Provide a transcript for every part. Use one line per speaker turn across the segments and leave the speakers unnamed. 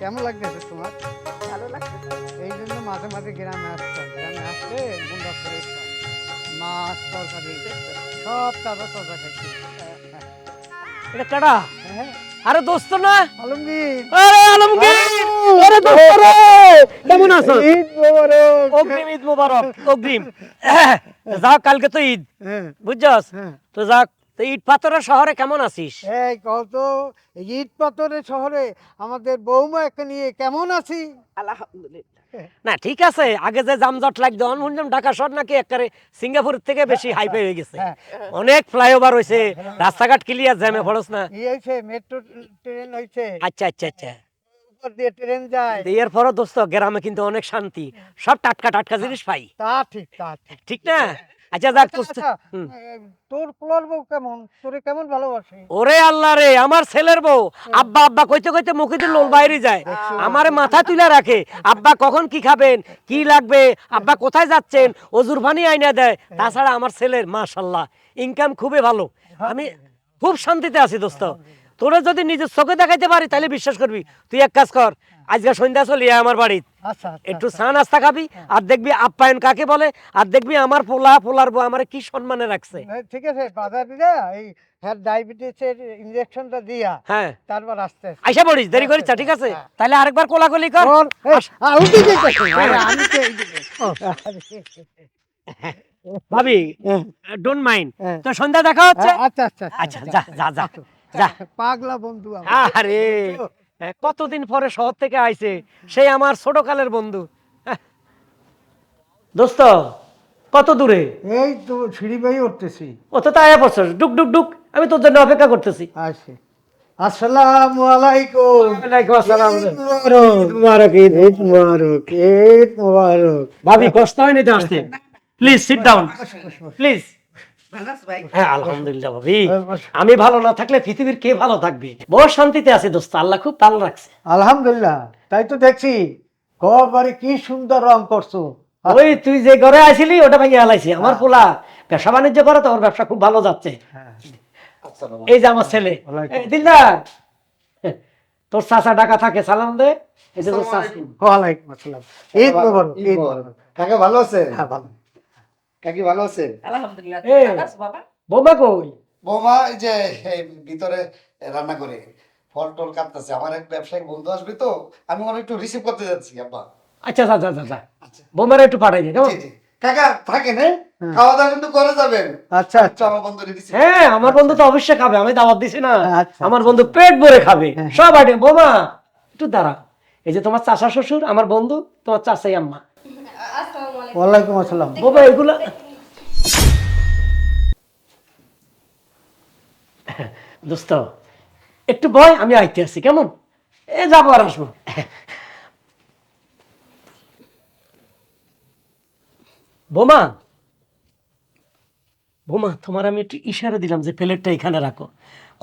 কেমন লাগতেছে তোমার?
ভালো লাগছে।
এই জন্য মাঝে মাঝে গ্রামে আসতে হয়। গ্রামে আসলে ফ্রেশ হয় মাছ তরকারি সব তাজা তাজা খাচ্ছি
এটা কেডা?
হ্যাঁ।
আরে দোস্ত না।
আলমগীর।
আরে আলমগীর! আরে দোস্ত রে! কেমন আছো?
ঈদ মোবারক।
অগ্রিম ঈদ মোবারক অগ্রিম। যাক কালকে তো ঈদ।
হ্যাঁ।
বুঝছস?
হ্যাঁ।
তো যাক তো ঈদ পাথরের শহরে কেমন আছিস?
এই কত ঈদ পাথরের শহরে আমাদের বৌমা একে নিয়ে কেমন আছি?
আলহামদুলিল্লাহ।
না ঠিক আছে আগে যে জামজট লাগতো ঢাকা শহর নাকি একেবারে সিঙ্গাপুর থেকে বেশি হাইপে হয়ে গেছে।
হ্যাঁ।
অনেক ফ্লাইওভার হয়েছে রাস্তাঘাট ক্লিয়ার জ্যামে পড়স না।
ই হয়েছে মেট্রো ট্রেন হয়েছে।
আচ্ছা আচ্ছা আচ্ছা।
উপর দিয়ে ট্রেন যায়।
তো দোস্ত গ্রামে কিন্তু অনেক শান্তি। সব টাটকা টাটকা জিনিস পাই।
তা ঠিক তা ঠিক
না? আচ্ছা যাক
আচ্ছা, আচ্ছা, তোর পোলার বউ কেমন? তোরে কেমন ভালোবাসে?
ওরে আল্লাহ রে আমার ছেলের বউ। আব্বা আব্বা কইতে কইতে মুখে দিয়ে লোল বাইরে যায়। আমার মাথা তুলে রাখে। আব্বা কখন কি খাবেন? কি লাগবে? আব্বা কোথায় যাচ্ছেন? অজুর পানি আইনা দেয়। তাছাড়া আমার ছেলের মাশাল্লাহ ইনকাম খুবই ভালো। আমি খুব শান্তিতে আছি দোস্ত। তোরা যদি নিজের চোখে দেখাইতে পারি তাহলে বিশ্বাস করবি। তুই এক কাজ কর আজকে সন্ধ্যা চলি আমার বাড়ি
আচ্ছা আচ্ছা,
একটু
আচ্ছা।
চা নাস্তা খাবি আর দেখবি আপ্যায়ন কাকে বলে আর দেখবি আমার পোলা পোলার বউ আমার কি সম্মানে রাখছে।
ঠিক আছে বাজারে যা এই হ্যাঁ ডায়াবেটিসের ইনজেকশনটা দিয়া।
হ্যাঁ।
তারপর আসতে।
আইসা পড়িস দেরি করিস ঠিক আছে? তাহলে আরেকবার কোলাকুলি কর। ভাবি
হ্যাঁ,
ডোন্ট মাইন্ড
হ্যাঁ।
তো সন্ধ্যা দেখা হচ্ছে?
আচ্ছা আচ্ছা
আচ্ছা যা যা যা। যা
পাগলা বন্ধু
আরে। হ্যাঁ, কতদিন পরে শহর থেকে আইছে? সেই আমার ছোট কালের বন্ধু। হ্যাঁ। দোস্ত কত দূরে?
এই তো সিঁড়ি বেয়ে উঠতেছি।
ও তো তাই পড়ছস ডুক ডুক ডুক আমি তোর জন্য অপেক্ষা করতেছি।
আসে আসসালামু আলাইকুম।
ওয়ালাইকুম আসসালাম।
মুবারক।
ঈদ মুবারক, ঈদ।
মুবারক। ঈদ মুবারক
ভাবি কষ্ট হয়নি তো আসতে? প্লিজ সিট ডাউন প্লিজ হ্যাঁ আলহামদুলিল্লাহ ভাবি।
হ্যাঁ,
আমি ভালো না থাকলে পৃথিবীর কে ভালো থাকবে? বহু শান্তিতে আছে দোস্ত আল্লাহ খুব ভালো রাখছে।
আলহামদুলিল্লাহ তাই তো দেখছি ঘর কি সুন্দর রং করছ।
ওই তুই যে ঘরে আইছিলি ওটা ভাঙিয়ে হালাইছি আমার পোলা ব্যবসা বাণিজ্য করে তো ওর ব্যবসা খুব ভালো যাচ্ছে।
হ্যাঁ।
এই যে আমার ছেলে। দিলদার তোর চাচা ডাকা থাকে সালাম দে। এই যে তোর চাচা।
ওয়ালাইকুম আসসালাম। ঈদ মুবারক
ঈদ
ঈদ
মোবারক। কাকা ভালো আছেন
হ্যাঁ ভালো।
কাকি ভালো আছেন
আলহামদুলিল্লাহ।
বোমা কই?
বৌমা এই যে ভিতরে রান্না করে ফল টল কাটতেছে। আমার এক ব্যবসায়িক বন্ধু আসবে তো আমি ওরা একটু রিসিভ করতে যাচ্ছি আব্বা।
আচ্ছা যা বোমারে একটু পাঠাই কেমন?
জি জি। কাকা থাকেন হ্যাঁ? খাওয়া দাওয়া কিন্তু করে যাবেন।
আচ্ছা
আচ্ছা।
আচ্ছা
আমার বন্ধু
হ্যাঁ আমার বন্ধু তো অবশ্যই খাবে আমি দাওয়াত দিছি না।
আচ্ছা,
আমার বন্ধু পেট ভরে খাবে।
হ্যাঁ।
সব আইটেম। বোমা একটু দাঁড়া। এই যে তোমার চাচা শ্বশুর আমার বন্ধু তোমার চাচাই আম্মা।
ওয়ালাইকুম আসসালাম।
বাবা এগুলা দোস্ত। একটু বয় আমি আইতে আছি কেমন? এ যাব আর আসব। বোমা বোমা, তোমার আমি একটু ইশারা দিলাম যে প্লেটটা এখানে রাখো।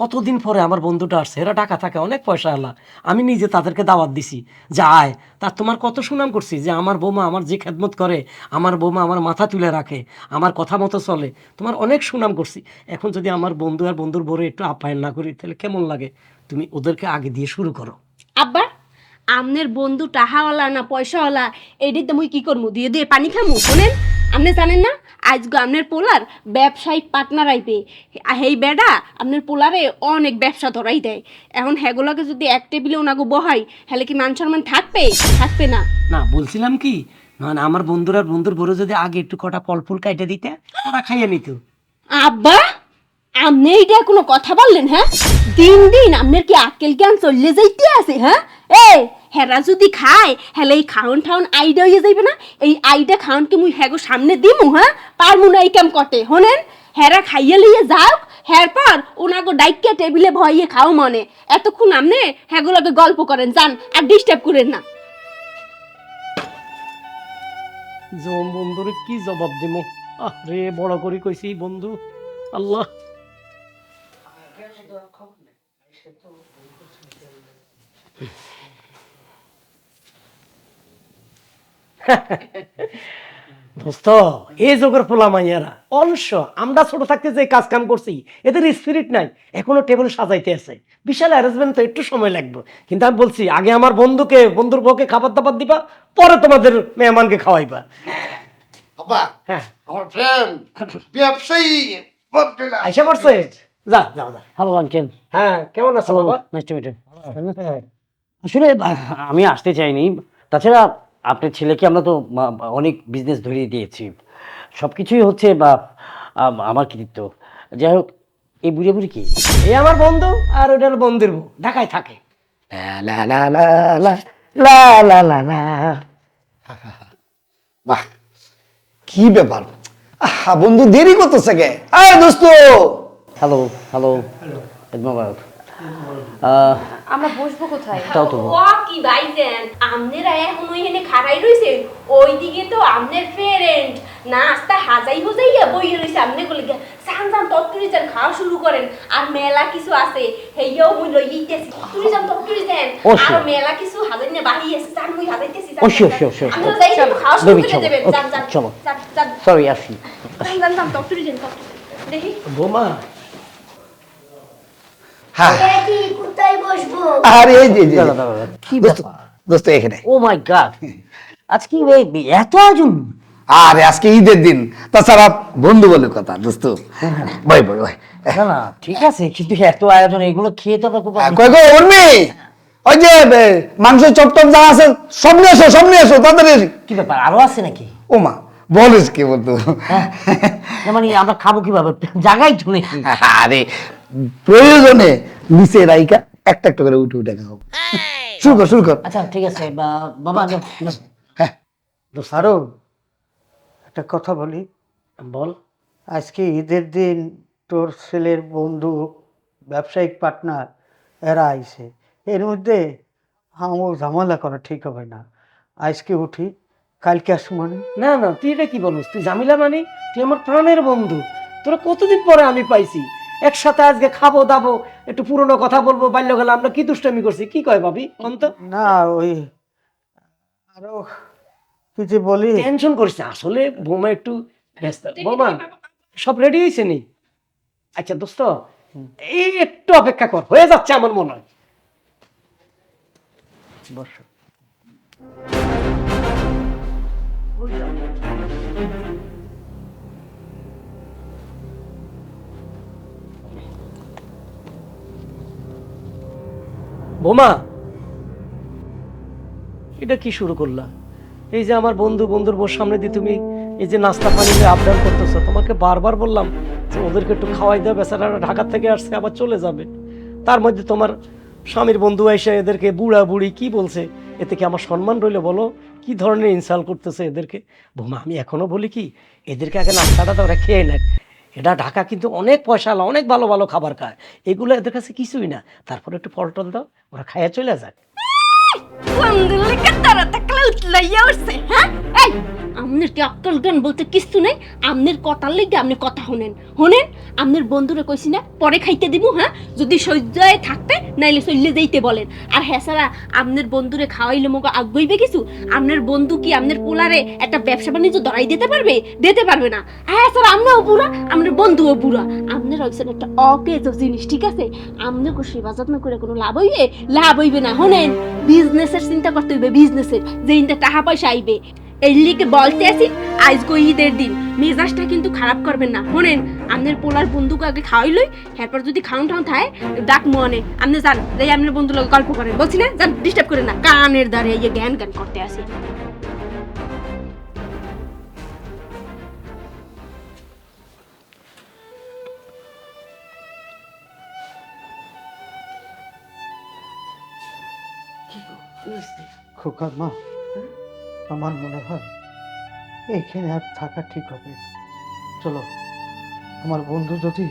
কতদিন পরে আমার বন্ধুটা আসছে, এরা টাকা থাকে, অনেক পয়সা আলা। আমি নিজে তাদেরকে দাওয়াত দিছি, যে আয়, তা তোমার কত সুনাম করছি, যে আমার বৌমা আমার যে খেদমত করে, আমার বৌমা আমার মাথা তুলে রাখে, আমার কথা মতো চলে। তোমার অনেক সুনাম করছি। এখন যদি আমার বন্ধু আর বন্ধুর বড় একটু আপ্যায়ন না করি, তাহলে কেমন লাগে? তুমি ওদেরকে আগে দিয়ে শুরু করো।
আব্বা, আমনের বন্ধু টাহাওয়ালা না পয়সাওয়ালা এইটিতে মুই কি করমু? দিয়ে দিয়ে পানি খামু? শোনেন। আপনি জানেন না? আজকে আপনার পোলার ব্যবসায়িক পার্টনার আইবে। হেই বেডা আপনার পোলারে অনেক ব্যবসা ধরাই দেয়। এখন হেগুলাকে যদি এক টেবিলে ওনাকে বহাই হলে কি মান সম্মান থাকবে? থাকবে না।
না বলছিলাম কি মানে আমার বন্ধুর আর বন্ধুর বড় যদি আগে একটু কটা ফল ফুল কাইটে দিতে ওরা খাইয়ে নিত।
আব্বা আপনি এইটা কোনো কথা বললেন হ্যাঁ? দিন দিন আপনার কি আক্কেল জ্ঞান চললে যাইতে আছে হ্যাঁ? এই হেরা যদি খায় হেলে এই খাওন ঠাউন আইডা হয়ে যাইবে না? এই আইডা খাওন কি মুই হ্যাগো সামনে দিমু হ্যাঁ? পারমু না এই কাম কটে হনেন? হেরা খাইয়ে লিয়ে যাও হের পর ওনাগো ডাইকে টেবিলে ভয়ে খাও মনে। এতক্ষণ আপনি হ্যাগুলোকে গল্প করেন যান আর ডিস্টার্ব করেন না।
জম বন্ধুরে কি জবাব দিব রে বড় করে কইছি বন্ধু আল্লাহ। দোস্ত এই যুগের পোলা মাইয়ারা। অলস আমরা ছোট থাকতে যে কাজ কাম করছি এদের স্পিরিট নাই। এখনও টেবিল সাজাইতে আছে। বিশাল অ্যারেঞ্জমেন্ট তো একটু সময় লাগবে। কিন্তু আমি বলছি আগে আমার বন্ধুকে বন্ধুর বউকে খাবার দাবার দিবা পরে তোমাদের মেহমানকে খাওয়াইবা।
বাবা
হ্যাঁ।
আমার ফ্রেন্ড ব্যবসায়ী
আইসা করছে যা যাও যা।
হ্যালো আঙ্কেল
হ্যাঁ কেমন আছো বাবা?
নাইস টু মিট আসলে আমি আসতে চাইনি। তাছাড়া আপনার ছেলেকে আমরা তো অনেক বিজনেস ধরিয়ে দিয়েছি। সব কিছুই হচ্ছে বা আম, আমার কৃতিত্ব। যাই হোক এই বুড়ে বুড়ি কি?
এই আমার বন্ধু আর ওটা হলো বন্ধুর বউ। ঢাকায় থাকে।
লা লা লা লা লা লা লা লা
বাহ কি ব্যাপার? আহা, বন্ধু দেরি করতেছে কে? আয় দোস্ত!
হ্যালো হ্যালো আহ,
আমরা বসবো কোথায়?
তাও তো।
ও কি ভাইজান আমনেরা এখন ওইখানে খাড়াই রইছেন ওইদিকে তো আমনের ফ্রেন্ড নাস্তা হাজাই হুজাইয়া বইয়ে রইছে আমনে গুলো সান সান তত্তুরি যান খাওয়া শুরু করেন। আর মেলা কিছু আছে। হেইয়াও মুই লই ইতেছি তত্তুরি যান তত্তুরি যান আর মেলা কিছু হাজাই না বাহি আছে জান মুই হাজাইতেছি
ও, sure, sure, sure,
আমরা যাই খাওয়া শুরু করে দেবেন। জান জান
চলো। সরি আসি।
জান জান তত্তুরি যান তত্তুরি দেখি।
বোমা
হ্যাঁ। আর এই যে যে-
দাঁড়া, দাঁড়া, দাঁড়া। কি
দোস্ত এখানে।
ও মাই গড আজকে এত আয়োজন?
আরে আজকে ঈদের দিন। তাছাড়া বন্ধু বলে কথা দোস্ত। বই বই বই
না না ঠিক আছে কিন্তু এত আয়োজন এগুলো খেয়ে তো খুব
কই গো উর্মি ওই যে মাংস চপ টপ যা আছে সব নিয়ে এসো সব নিয়ে এসো তাড়াতাড়ি
কি ব্যাপার আরও আছে নাকি?
ও মা বলিস কি বলতো?
মানে আমরা খাব কীভাবে? জায়গায় তো নাকি
আরে প্রয়োজনে নিচে রাইকা একটা একটা করে উঠে উঠে খাও শুরু কর শুরু কর।
আচ্ছা ঠিক আছে বা- বাবা।
হ্যাঁ।
আরও একটা কথা বলি।
বল।
আজকে ঈদের দিন তোর ছেলের বন্ধু ব্যবসায়িক পার্টনার এরা আইছে। এর মধ্যে আমার ঝামেলা করা ঠিক হবে না। আজকে উঠি কালকে আসব মানে?
না না তুই এটা কি বলছিস তুই জামিলা মানে? তুই আমার প্রাণের বন্ধু। তোরা কতদিন পরে আমি পাইছি? একসাথে আজকে খাব দাবো একটু পুরনো কথা বলব বাল্যকালে আমরা কি দুষ্টামি করছি? কি কয় ভাবি? অন্ত?
না ওই আরও কি যে বলি।
টেনশন করিস না। আসলে বোমা একটু ব্যস্ত। বোমা সব রেডি হয়েছে নি? আচ্ছা দোস্ত এই একটু অপেক্ষা কর হয়ে যাচ্ছে আমার মনে হয়।
বসো।
বোমা! এটা কি শুরু করলা? এই যে আমার বন্ধু, বন্ধুর বোর সামনে দিয়ে তুমি এই যে নাস্তা পানি দিয়ে আবদার করতেছো, তোমাকে বারবার বললাম যে ওদেরকে একটু খাওয়াই দাও, বেচারারা ঢাকা থেকে আসছে, আবার চলে যাবে। তার মধ্যে তোমার স্বামীর বন্ধু এসে এদেরকে বুড়া বুড়ি কি বলছে? এতে কি আমার সম্মান রইলে বলো? কি ধরনের ইনসাল্ট করতেছে এদেরকে? বোমা, আমি এখনও বলি কি, এদেরকে আগে নাস্তাটা তো ওরা খেয়ে নেয় এটা ঢাকা কিন্তু অনেক পয়সা অনেক ভালো ভালো খাবার খায়। এগুলো এদের কাছে কিছুই না। তারপরে একটু ফল টল দাও, ওরা খাইয়া চলে
যাক। হ্যাঁ? এই আমনের কি অক্কল জ্ঞান বলতে কিছু নাই? আমনের কথার লেগে আপনি কথা শুনেন শুনেন আমনের বন্ধুরে কইছি না, পরে খাইতে দিব হ্যাঁ? যদি সহ্যয় থাকতে, নাইলে চললে যাইতে বলেন। আর হ্যাঁ সারা, আমনের বন্ধুরে খাওয়াইলে মগো আগুইবে কিছু? আমনের বন্ধু কি আমনের পোলারে একটা ব্যবসা বাণিজ্য ধরাই দিতে পারবে? দিতে পারবে না। হ্যাঁ স্যার আমরাও বুড়া, আমনের বন্ধুও বুড়া। আমনের হয়েছেন একটা অকেজ জিনিস, ঠিক আছে? আমনে কো সেবা যত্ন করে কোনো লাভ হইবে লাভ হইবে না। শুনেন বিজনেসের চিন্তা করতে হইবে বিজনেসের যে ইনটা টাকা পয়সা আইবে। এই লিগে বলতে আসি আজ গো ঈদের দিন। মেজাজটা কিন্তু খারাপ করবেন না। শোনেন আপনার পোলার বন্ধুকে আগে খাওয়াইলই এরপর যদি খাউন ঠাউন থায় ডাক মনে। আপনি যান যাই আপনার বন্ধু লোক গল্প করেন। বলছি না যান ডিস্টার্ব করেন না। কানের দ্বারে ইয়ে জ্ঞান জ্ঞান করতে আসি
খোকার মা আমার মনে হয় এইখানে আর থাকা ঠিক হবে চলো আমার বন্ধু যদি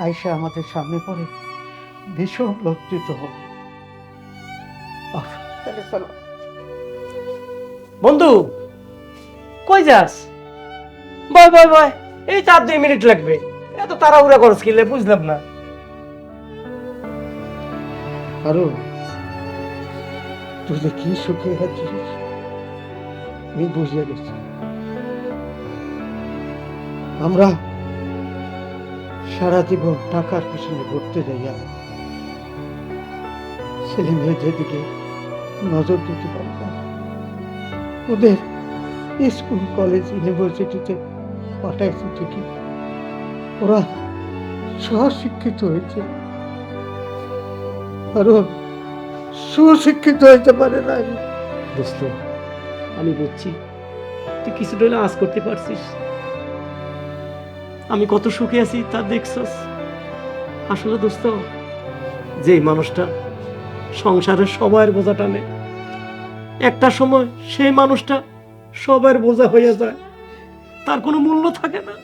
আইসা আমাদের সামনে পড়ে ভীষণ লজ্জিত হবে। আহ,
চলো চলো।
বন্ধু কই যাস? বয় বয় বয় এই চার দুই মিনিট লাগবে। এত তাড়াহুড়া করস কিলে বুঝলাম না।
আরও তুই যে কি সুখে আছিস? আমি বুঝিয়ে গেছি। আমরা সারা জীবন টাকার পিছনে ঘুরতে যাইয়া ছেলে মেয়েদের দিকে নজর দিতে পারি না ওদের স্কুল, কলেজ, ইউনিভার্সিটিতে পাঠাইছে ঠিকই। ওরা সহশিক্ষিত হয়েছে। আরও সুশিক্ষিত হইতে পারে না
দোস্ত আমি বুঝছি। তুই কিছুটা হলে আজ করতে পারছিস। আমি কত সুখে আছি, তা দেখছস। আসলে দোস্ত যে মানুষটা সংসারে সবার বোঝা টানে, একটা সময় সেই মানুষটা সবার বোঝা হয়ে যায়। তার কোনো মূল্য থাকে না।